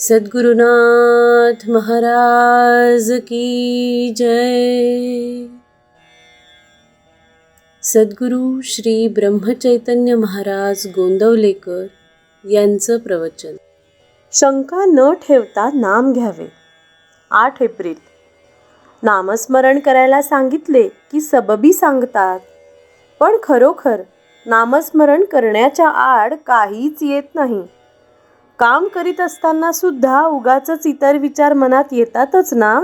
सद्गुरुनाथ महाराज की जय। सद्गुरु श्री ब्रह्मचैतन्य महाराज गोंदवलेकर यांचं प्रवचन. शंका न ठेवता नाम घ्यावे. आठ एप्रिल. नामस्मरण करायला सांगितले की सबबी सांगतात. पण खरोखर नामस्मरण करण्याच्या आड काहीच येत नाही. काम करीत असताना सुद्धा उगाच इतर विचार मनात येतातच ना?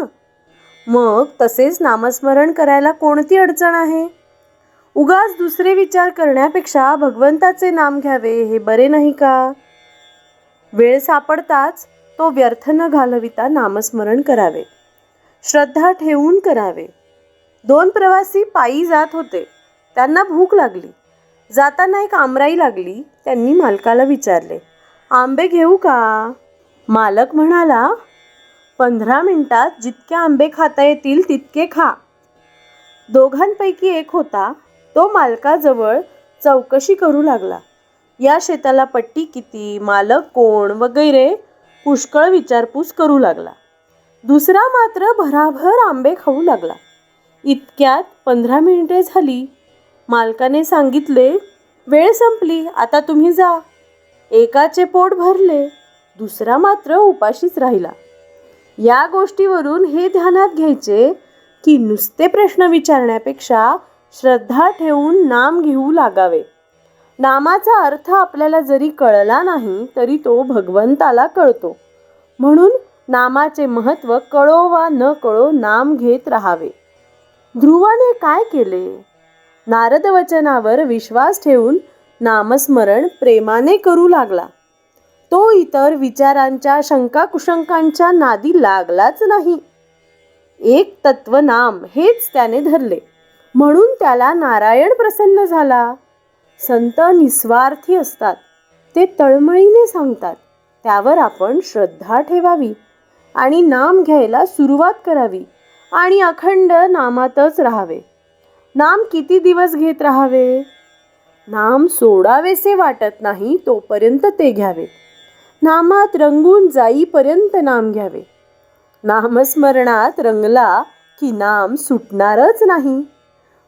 मग तसेच नामस्मरण करायला कोणती अडचण आहे? उगाच दुसरे विचार करण्यापेक्षा भगवंताचे नाम घ्यावे हे बरे नाही का? वेळ सापडताच तो व्यर्थ न घालविता नामस्मरण करावे. श्रद्धा ठेवून करावे. दोन प्रवासी पायी जात होते. त्यांना भूक लागली. जाताना एक आमराई लागली. त्यांनी मालकाला विचारले आंबे घेऊ का? मालक म्हणाला पंधरा मिनिटात जितके आंबे खाता येतील तितके खा. दोघांपैकी एक होता. तो मालकाजवळ चौकशी करू लागला. या शेताला पट्टी किती मालक कोण वगैरे पुष्कळ विचारपूस करू लागला. दुसरा मात्र भराभर आंबे खाऊ लागला. इतक्यात पंधरा मिनिटे झाली. मालकाने सांगितले वेळ संपली आता तुम्ही जा. एकाचे पोट भरले दुसरा मात्र उपाशीच राहिला. या गोष्टीवरून हे ध्यानात घ्यायचे की नुसते प्रश्न विचारण्यापेक्षा श्रद्धा ठेवून नाम घेऊ लागावे. नामाचा अर्थ आपल्याला जरी कळला नाही तरी तो भगवंताला कळतो. म्हणून नामाचे महत्त्व कळो वा न कळो नाम घेत राहावे. ध्रुवाने काय केले? नारद वचनावर विश्वास ठेवून नामस्मरण प्रेमाने करू लागला. तो इतर विचारांच्या शंका कुशंकांच्या नादी लागलाच नाही. एक तत्व नाम हेच त्याने धरले. म्हणून त्याला नारायण प्रसन्न झाला. संत निस्वार्थी असतात. ते तळमळीने सांगतात. त्यावर आपण श्रद्धा ठेवावी आणि नाम घ्यायला सुरुवात करावी आणि अखंड नामातच राहावे. नाम किती दिवस घेत राहावे? नाम सोडावेसे वाटत नाही तोपर्यंत ते घ्यावे. नामात रंगून जाईपर्यंत नाम घ्यावे. नामस्मरणात रंगला की नाम सुटणारच नाही.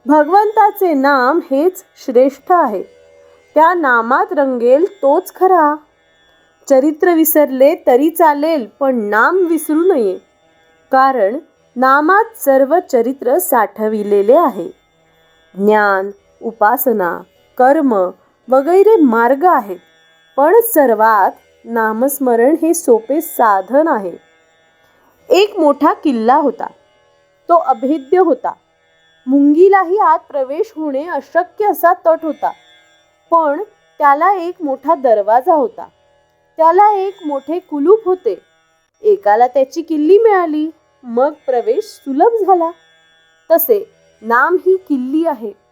भगवंताचे नाम हेच श्रेष्ठ आहे. त्या नामात रंगेल तोच खरा. चरित्र विसरले तरी चालेल पण नाम विसरू नये. कारण नामात सर्व चरित्र साठविलेले आहे. ज्ञान उपासना कर्म वगैरे मार्ग आहेत. पण सर्वात नामस्मरण हे सोपे साधन आहे. एक मोठा किल्ला होता. तो अभेद्य होता. मुंगीलाही आत प्रवेश होणे अशक्य असा तट होता. पण त्याला एक मोठा दरवाजा होता. त्याला एक मोठे कुलूप होते. एकाला त्याची किल्ली मिळाली. मग प्रवेश सुलभ झाला. तसे नाम ही किल्ली आहे.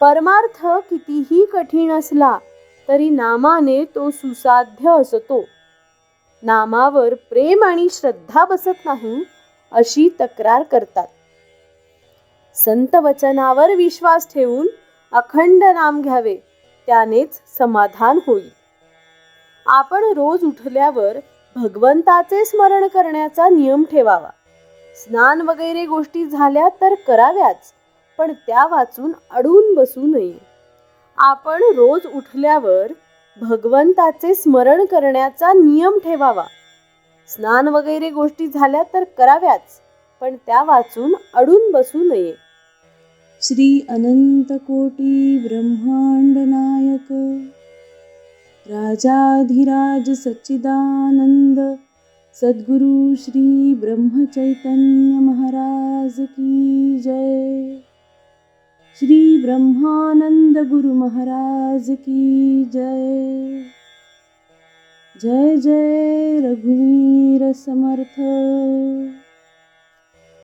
परमार्थ कितीही कठीण असला तरी नामाने तो सुसाध्य असतो. नामावर प्रेम आणि श्रद्धा बसत नाही अशी तक्रार करतात. संत वचनावर विश्वास ठेवून अखंड नाम घ्यावे त्यानेच समाधान होईल. आपण रोज उठल्यावर भगवंताचे स्मरण करण्याचा नियम ठेवावा. स्नान वगैरे गोष्टी झाल्या तर कराव्याच. पण त्या वाचून अडून बसू नये. आपण रोज उठल्यावर भगवंताचे स्मरण करण्याचा नियम ठेवावा. स्नान वगैरे गोष्टी झाल्या तर कराव्याच पण त्या वाचून अडून बसू नये. श्री अनंत कोटी ब्रह्मांड नायक राजाधिराज सच्चिदानंद सद्गुरु श्री ब्रह्मचैतन्य महाराज की जय. श्री ब्रह्मानंद गुरु महाराज की जय। जय जय रघुवीर समर्थ।